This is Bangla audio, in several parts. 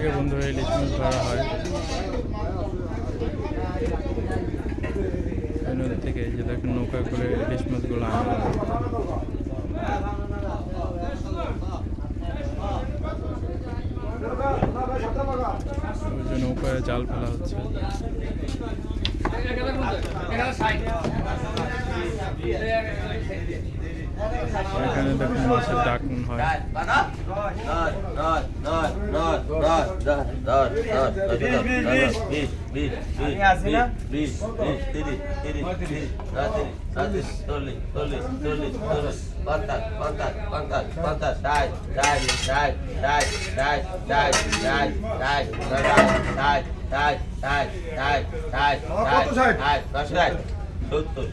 থেকে বন্ধুরা ইলিশ মাছ ধরা হয়। নদী থেকে এই যে দেখেন নৌকা করে ইলিশ মাছগুলো আনা নৌকায় জাল ফেলা হচ্ছে। এখানে দেখুন মাছের ডাকুন হয়। আশি, আশি, হয়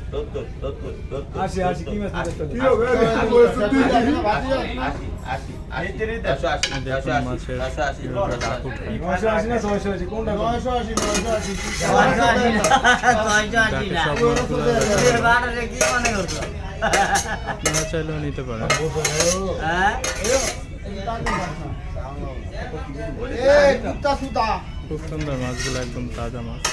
আপনারা চাইলেও নিতে পারেন খুব সুন্দর মাছগুলো একদম তাজা মাছ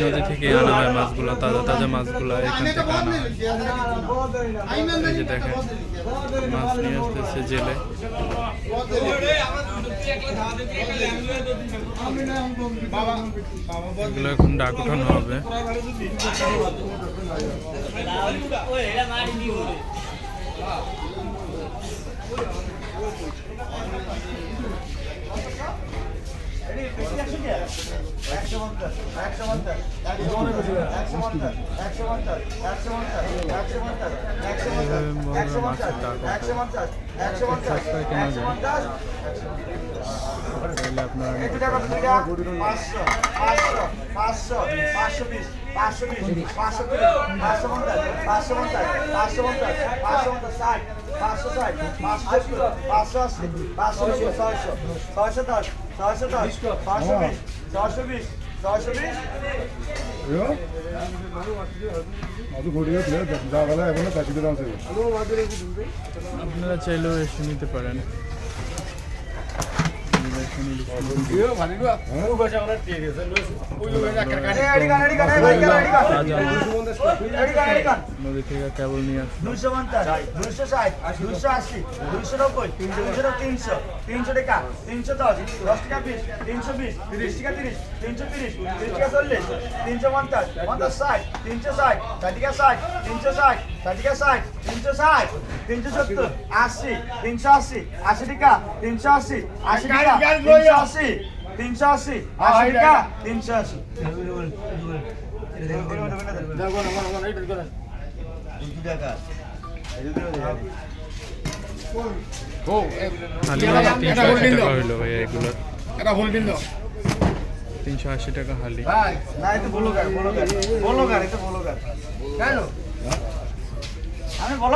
নদী থেকে হয় মাছগুলো তাজা তাজা মাছগুলো মাছ নিয়ে জেলে। এখন ডাক উঠানো হবে। পাঁচশো পঞ্চাশ পাঁচশো পঞ্চাশ পাঁচশো পঞ্চাশ পাঁচশো পঞ্চাশ ষাট পাঁচশো ষাট পাঁচশো আশি পাঁচশো নব্বই ছয়শো ছয়শো দশ ছয়শো দশ ছয়শো বিশ ছয়শো বিশ ছয়শো বিশ। আপনারা চাইলেও এসে নিতে পারেন। দেখুন ইলিশ রেডি গান রেডি গান রেডি গান রেডি গান তাজা মাছ রেডি গান রেডি গান নদী থেকে কেবল নিয়ে আসলাম দুইশো পঞ্চাশ দুইশো ষাট দুইশো আশি দুইশো নব্বই দুইশো তিনশো তিনশো টাকা তিনশো দশ দশ টাকা বিশ তিনশো বিশ তিরিশ টাকা তিরিশ তিনশো তিরিশ তিরিশ টাকা চল্লিশ তিনশো পঞ্চাশ পঞ্চাশ ষাট তিনশো ষাট ষাট ষাট তিনশো ষাট ষাট তিনশো ষাট তিনশো সত্তর আশি তিনশো আশি আশি টাকা তিনশো আশি আশি টাকা তিনশো আশি তিনশো আশি আশি টাকা তিনশো আশি হালি তিনশো আশি টাকা বলো গার বলো গার বলো গার এটা বলো গার কেন আমি বলো